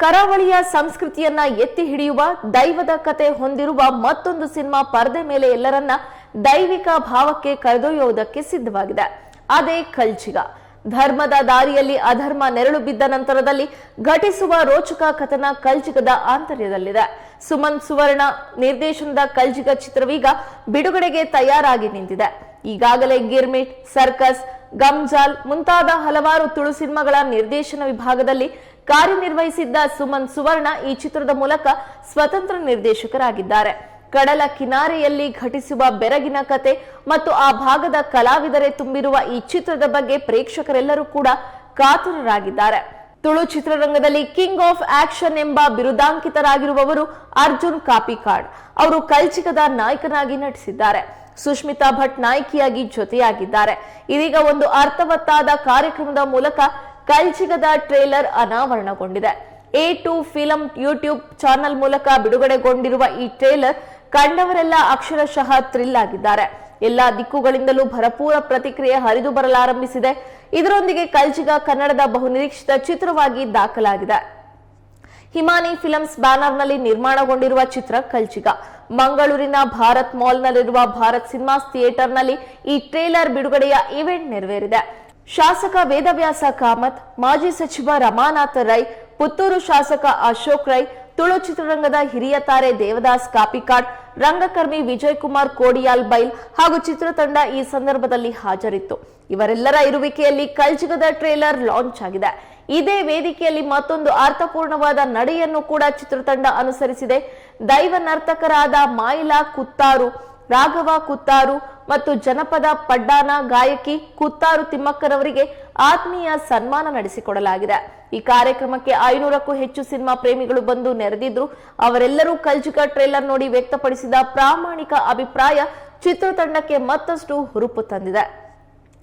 ಕರಾವಳಿಯ ಸಂಸ್ಕೃತಿಯನ್ನ ಎತ್ತಿ ಹಿಡಿಯುವ, ದೈವದ ಕತೆ ಹೊಂದಿರುವ ಮತ್ತೊಂದು ಸಿನಿಮಾ ಪರದೆ ಮೇಲೆ ಎಲ್ಲರನ್ನ ದೈವಿಕ ಭಾವಕ್ಕೆ ಕರೆದೊಯ್ಯುವುದಕ್ಕೆ ಸಿದ್ಧವಾಗಿದೆ. ಅದೇ ಕಲ್ಚಿಗ ಧರ್ಮದ ದಾರಿಯಲ್ಲಿ ಅಧರ್ಮ ನೆರಳು ಬಿದ್ದ ನಂತರದಲ್ಲಿ ಘಟಿಸುವ ರೋಚಕ ಕಥನ ಕಲ್ಜಿಗದ ಆಂತರ್ಯದಲ್ಲಿದೆ. ಸುಮನ್ ಸುವರ್ಣ ನಿರ್ದೇಶನದ ಕಲ್ಜಿಗ ಚಿತ್ರವೀಗ ಬಿಡುಗಡೆಗೆ ತಯಾರಾಗಿ ನಿಂತಿದೆ. ಈಗಾಗಲೇ ಗಿರ್ಮಿಟ್, ಸರ್ಕಸ್ ಗಮ್ಜಾಲ್ ಮುಂತಾದ ಹಲವಾರು ತುಳು ಸಿನಿಮಾಗಳ ನಿರ್ದೇಶನ ವಿಭಾಗದಲ್ಲಿ ಕಾರ್ಯನಿರ್ವಹಿಸಿದ್ದ ಸುಮನ್ ಸುವರ್ಣ ಈ ಚಿತ್ರದ ಮೂಲಕ ಸ್ವತಂತ್ರ ನಿರ್ದೇಶಕರಾಗಿದ್ದಾರೆ. ಕಡಲ ಕಿನಾರೆಯಲ್ಲಿ ಘಟಿಸುವ ಬೆರಗಿನ ಕತೆ ಮತ್ತು ಆ ಭಾಗದ ಕಲಾವಿದರೆ ತುಂಬಿರುವ ಈ ಚಿತ್ರದ ಬಗ್ಗೆ ಪ್ರೇಕ್ಷಕರೆಲ್ಲರೂ ಕೂಡ ಕಾತುರರಾಗಿದ್ದಾರೆ. ತುಳು ಚಿತ್ರರಂಗದಲ್ಲಿ ಕಿಂಗ್ ಆಫ್ ಆಕ್ಷನ್ ಎಂಬ ಬಿರುದಾಂಕಿತರಾಗಿರುವವರು ಅರ್ಜುನ್ ಕಾಪಿಕಾಡ್. ಅವರು ಕಲ್ಚಿಕದ ನಾಯಕನಾಗಿ ನಟಿಸಿದ್ದಾರೆ. ಸುಷ್ಮಿತಾ ಭಟ್ ನಾಯಕಿಯಾಗಿ ಜೊತೆಯಾಗಿದ್ದಾರೆ. ಇದೀಗ ಒಂದು ಅರ್ಥವತ್ತಾದ ಕಾರ್ಯಕ್ರಮದ ಮೂಲಕ ಕಲ್ಚಿಗದ trailer ಅನಾವರಣಗೊಂಡಿದೆ. A two film YouTube channel ಮೂಲಕ ಬಿಡುಗಡೆಗೊಂಡಿರುವ ಈ ಟ್ರೇಲರ್ ಕಂಡವರೆಲ್ಲ ಅಕ್ಷರಶಃ ಥ್ರಿಲ್ ಆಗಿದ್ದಾರೆ. ಎಲ್ಲಾ ದಿಕ್ಕುಗಳಿಂದಲೂ ಭರಪೂರ ಪ್ರತಿಕ್ರಿಯೆ ಹರಿದು ಬರಲಾರಂಭಿಸಿದೆ ಇದರೊಂದಿಗೆ ಕಲ್ಚಿಗ ಕನ್ನಡದ ಬಹುನಿರೀಕ್ಷಿತ ಚಿತ್ರವಾಗಿ ದಾಖಲಾಗಿದೆ. ಹಿಮಾನಿ ಫಿಲಮ್ಸ್ ಬ್ಯಾನರ್ನಲ್ಲಿ ನಿರ್ಮಾಣಗೊಂಡಿರುವ ಚಿತ್ರ ಕಲ್ಚಿಗ. ಮಂಗಳೂರಿನ ಭಾರತ್ ಮಾಲ್ನಲ್ಲಿರುವ ಭಾರತ್ ಸಿನಿಮಾಸ್ ಥಿಯೇಟರ್ನಲ್ಲಿ ಈ ಟ್ರೇಲರ್ ಬಿಡುಗಡೆಯ ಇವೆಂಟ್ ನೆರವೇರಿದೆ. ಶಾಸಕ ವೇದವ್ಯಾಸ ಕಾಮತ್, ಮಾಜಿ ಸಚಿವ ರಮಾನಾಥ ರೈ, ಪುತ್ತೂರು ಶಾಸಕ ಅಶೋಕ್ ರೈ, ತುಳು ಚಿತ್ರರಂಗದ ಹಿರಿಯ ತಾರೆ ದೇವದಾಸ್ ಕಾಪಿಕಾಡ್, ರಂಗಕರ್ಮಿ ವಿಜಯ್ ಕುಮಾರ್ ಕೋಡಿಯಾಲ್ ಬೈಲ್ ಹಾಗೂ ಚಿತ್ರತಂಡ ಈ ಸಂದರ್ಭದಲ್ಲಿ ಹಾಜರಿತ್ತು. ಇವರೆಲ್ಲರ ಇರುವಿಕೆಯಲ್ಲಿ ಕಲ್ಜಿಗದ ಟ್ರೇಲರ್ ಲಾಂಚ್ ಆಗಿದೆ. ಇದೇ ವೇದಿಕೆಯಲ್ಲಿ ಮತ್ತೊಂದು ಅರ್ಥಪೂರ್ಣವಾದ ನಡೆಯನ್ನು ಕೂಡ ಚಿತ್ರತಂಡ ಅನುಸರಿಸಿದೆ. ದೈವ ನರ್ತಕರಾದ ಮಾಯಿಲಾ ಕುತ್ತಾರು, ರಾಘವ ಕುತ್ತಾರು ಮತ್ತು ಜನಪದ ಪಡ್ಡಾನ ಗಾಯಕಿ ಕುತ್ತಾರು ತಿಮ್ಮಕ್ಕರವರಿಗೆ ಆತ್ಮೀಯ ಸನ್ಮಾನ ನಡೆಸಿಕೊಡಲಾಗಿದೆ. ಈ ಕಾರ್ಯಕ್ರಮಕ್ಕೆ ಐನೂರಕ್ಕೂ ಹೆಚ್ಚು ಸಿನಿಮಾ ಪ್ರೇಮಿಗಳು ಬಂದು ನೆರೆದಿದ್ರು. ಅವರೆಲ್ಲರೂ ಕಲ್ಜಿಕ ಟ್ರೇಲರ್ ನೋಡಿ ವ್ಯಕ್ತಪಡಿಸಿದ ಪ್ರಾಮಾಣಿಕ ಅಭಿಪ್ರಾಯ ಚಿತ್ರತಂಡಕ್ಕೆ ಮತ್ತಷ್ಟು ಹುರುಪು ತಂದಿದೆ.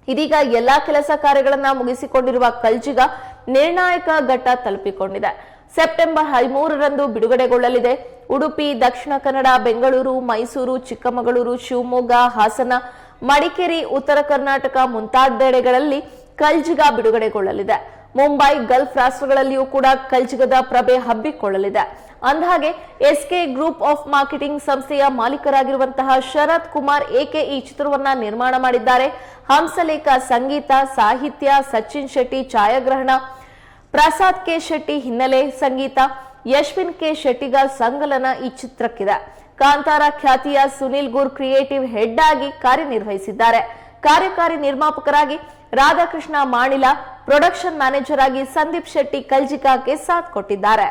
ಇದೀಗ ಎಲ್ಲಾ ಕೆಲಸ ಕಾರ್ಯಗಳನ್ನ ಮುಗಿಸಿಕೊಂಡಿರುವ ಕಲ್ಜಿಗ ನಿರ್ಣಾಯಕ ಘಟ್ಟ ತಲುಪಿಕೊಂಡಿದೆ. ಸೆಪ್ಟೆಂಬರ್ ಹದಿಮೂರರಂದು ಬಿಡುಗಡೆಗೊಳ್ಳಲಿದೆ. ಉಡುಪಿ, ದಕ್ಷಿಣ ಕನ್ನಡ, ಬೆಂಗಳೂರು, ಮೈಸೂರು, ಚಿಕ್ಕಮಗಳೂರು, ಶಿವಮೊಗ್ಗ, ಹಾಸನ, ಮಡಿಕೇರಿ, ಉತ್ತರ ಕರ್ನಾಟಕ ಮುಂತಾದೆಡೆಗಳಲ್ಲಿ ಕಲ್ಜಿಗ ಬಿಡುಗಡೆಗೊಳ್ಳಲಿದೆ. ಮುಂಬೈ ಗಲ್ಫ್ ರಾಷ್ಟ್ರಗಳಲ್ಲಿಯೂ ಕೂಡ ಕಲ್ಜಿಗದ ಪ್ರಭೆ ಹಬ್ಬಿಕೊಳ್ಳಲಿದೆ. ಅಂದಹಾಗೆ ಎಸ್ಕೆ ಗ್ರೂಪ್ ಆಫ್ ಮಾರ್ಕೆಟಿಂಗ್ ಸಂಸ್ಥೆಯ ಮಾಲೀಕರಾಗಿರುವಂತಹ ಶರತ್ ಕುಮಾರ್ ಏಕೆ ಈ ಚಿತ್ರವನ್ನ ನಿರ್ಮಾಣ ಮಾಡಿದ್ದಾರೆ? ಹಂಸಲೇಖ ಸಂಗೀತ, ಸಾಹಿತ್ಯ, ಸಚಿನ್ ಶೆಟ್ಟಿ ಛಾಯಾಗ್ರಹಣ, ಪ್ರಸಾದ್ ಕೆ ಶೆಟ್ಟಿ ಹಿನ್ನೆಲೆ ಸಂಗೀತ, ಯಶ್ವಿನ್ ಕೆ ಶೆಟ್ಟಿಗ ಸಂಗಲನ ಈ ಚಿತ್ರಕ್ಕಿದೆ. ಕಾಂತಾರ ಖ್ಯಾತಿಯ ಸುನಿಲ್ ಗುರ್ ಕ್ರಿಯೇಟಿವ್ ಹೆಡ್ ಆಗಿ ಕಾರ್ಯನಿರ್ವಹಿಸಿದ್ದಾರೆ. ಕಾರ್ಯಕಾರಿ ನಿರ್ಮಾಪಕರಾಗಿ ರಾಧಾಕೃಷ್ಣ ಮಾಣಿಲ ಪ್ರೊಡಕ್ಷನ್ ಮ್ಯಾನೇಜರ್ ಆಗಿ ಸಂದೀಪ್ ಶೆಟ್ಟಿ ಕಲ್ಜಿಕಾಗೆ ಸಾಥ್ ಕೊಟ್ಟಿದ್ದಾರೆ.